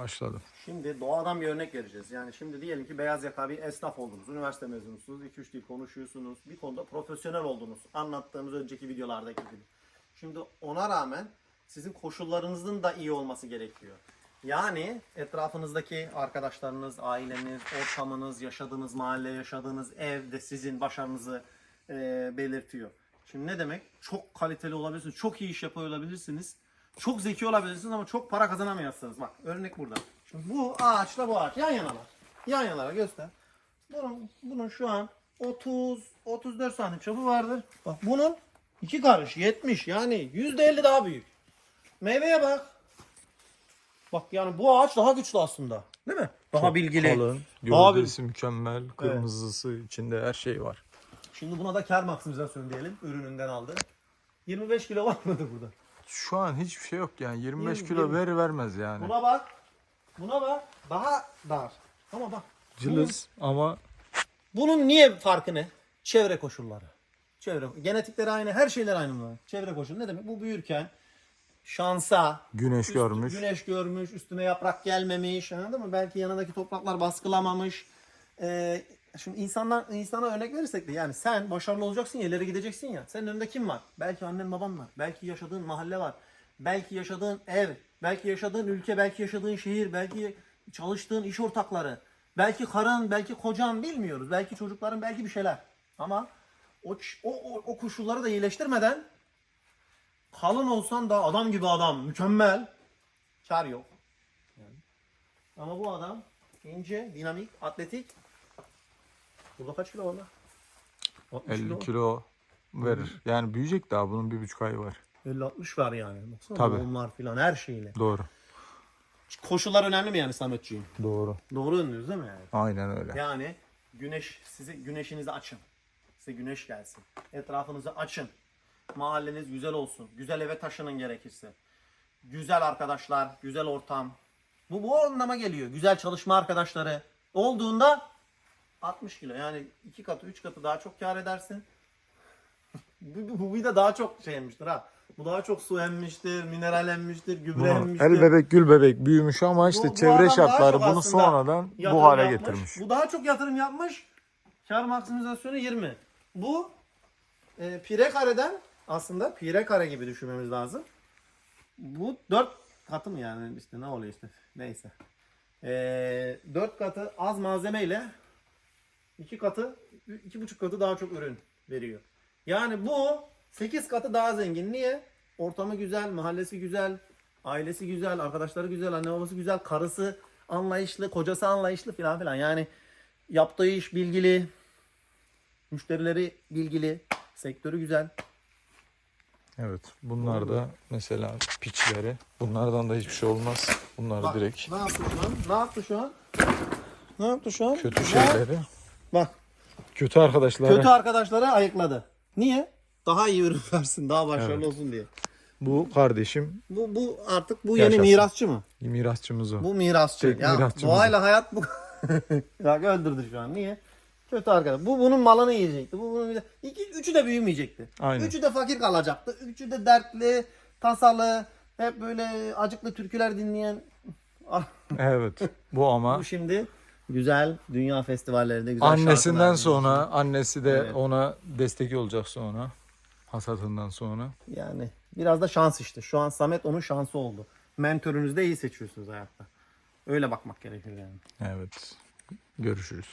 Başladım. Şimdi doğadan bir örnek vereceğiz. Yani şimdi diyelim ki beyaz yaka bir esnaf oldunuz. Üniversite mezunusunuz. 2-3 dil konuşuyorsunuz. Bir konuda profesyonel oldunuz. Anlattığımız önceki videolardaki gibi. Şimdi ona rağmen sizin koşullarınızın da iyi olması gerekiyor. Yani etrafınızdaki arkadaşlarınız, aileniz, ortamınız, yaşadığınız mahalle, yaşadığınız ev de sizin başarınızı e, belirtiyor. Şimdi ne demek? Çok kaliteli olabilirsiniz, çok iyi iş yapıyor olabilirsiniz. Çok zeki olabilirsiniz ama çok para kazanamıyorsunuz. Bak örnek burada. Şimdi bu ağaçla bu ağaç yan yanalar. Yan yanalar göster. Bunun, bunun şu an 30 34 santim çapı vardır. Bak bunun iki karış 70 yani %50 daha büyük. Meyveye bak. Bak yani bu ağaç daha güçlü aslında. Değil mi? Daha bilgili. Kalın, gövdesi mükemmel, kırmızısı içinde her şey var. Şimdi buna da kar maksimizasyonu diyelim. Ürününden aldı. 25 kilo var mıdır burada? Şu an hiçbir şey yok yani 25 Yirmi- kilo yirmi. ver vermez yani. Buna bak. Buna bak. Daha dar. Ama bak. Cılız ama Bunun niye farkı ne? Çevre koşulları. Çevre, genetikleri aynı, her şeyler aynı bunların. Çevre koşulu ne demek? Bu büyürken şansa, güneş üstü- görmüş. güneş görmüş, üstüne yaprak gelmemiş, anladın mı? Belki yanındaki topraklar baskılamamış. Ee, şimdi insanlar insana örnek verirsek de yani sen başarılı olacaksın ya, ileri gideceksin ya. Senin önünde kim var? Belki annen baban var. Belki yaşadığın mahalle var. Belki yaşadığın ev, belki yaşadığın ülke, belki yaşadığın şehir, belki çalıştığın iş ortakları. Belki karın, belki kocan bilmiyoruz. Belki çocukların, belki bir şeyler. Ama o, o, o, koşulları da iyileştirmeden kalın olsan da adam gibi adam, mükemmel. Kar yok. Ama bu adam ince, dinamik, atletik. Burada kaç kilo var lan? 60 50 kilo verir. Yani büyüyecek daha bunun bir buçuk ayı var. 50-60 var yani. Baksana Tabii. doğumlar filan her şeyle. Doğru. Koşullar önemli mi yani Sametciğim? Doğru. Doğru önlüyoruz değil mi yani? Aynen öyle. Yani güneş sizi güneşinizi açın. Size güneş gelsin. Etrafınızı açın. Mahalleniz güzel olsun. Güzel eve taşının gerekirse. Güzel arkadaşlar, güzel ortam. Bu bu anlama geliyor. Güzel çalışma arkadaşları olduğunda 60 kilo. Yani iki katı, üç katı daha çok kar edersin. bu, bu, bu de daha çok şey emmiştir ha. Bu daha çok su emmiştir, mineral emmiştir, gübre Bunu emmiştir. el bebek gül bebek büyümüş ama işte Bu- bu çevre şartları bunu sonradan bu hale yapmış. getirmiş. Bu daha çok yatırım yapmış. Kar maksimizasyonu 20. Bu e, pire kareden aslında pire kare gibi düşünmemiz lazım. Bu 4 katı mı yani işte ne oluyor işte neyse. E, 4 katı az malzemeyle 2 katı 2,5 katı daha çok ürün veriyor. Yani bu 8 katı daha zengin. Niye? Ortamı güzel, mahallesi güzel, ailesi güzel, arkadaşları güzel, anne babası güzel, karısı anlayışlı, kocası anlayışlı filan filan. Yani yaptığı iş bilgili, müşterileri bilgili, sektörü güzel. Evet. Bunlar da mesela piçleri. Bunlardan da hiçbir şey olmaz. Bunlar Bak, direkt Ne yaptı şu an? Ne yaptı şu an? Ne yaptı şu an? kötü şeyleri. Bak, Kötü arkadaşları. kötü arkadaşları ayıkladı. Niye? Daha iyi ürün versin, daha başarılı Evet. olsun diye. Bu kardeşim Bu bu artık bu yeni Yaşasın. mirasçı mı? mirasçımız o. Bu mirasçı. Tek ya doğayla hayat bu. Bak öldürdü şu an. Niye? Kötü arkadaş. Bu bunun malını yiyecekti. Bu bunun iki, üçü de büyümeyecekti. Aynen. Üçü de fakir kalacaktı. Üçü de dertli, tasalı, hep böyle acıklı türküler dinleyen. Ah, Evet. Bu ama bu şimdi güzel dünya festivallerinde güzel annesinden şarkılar sonra annesi de Evet. ona destek olacak sonra. Hasatından sonra. Yani biraz da şans işte. Şu an Samet onun şansı oldu. Mentörünüzü de iyi seçiyorsunuz hayatta. Öyle bakmak gerekiyor yani. Evet. Görüşürüz.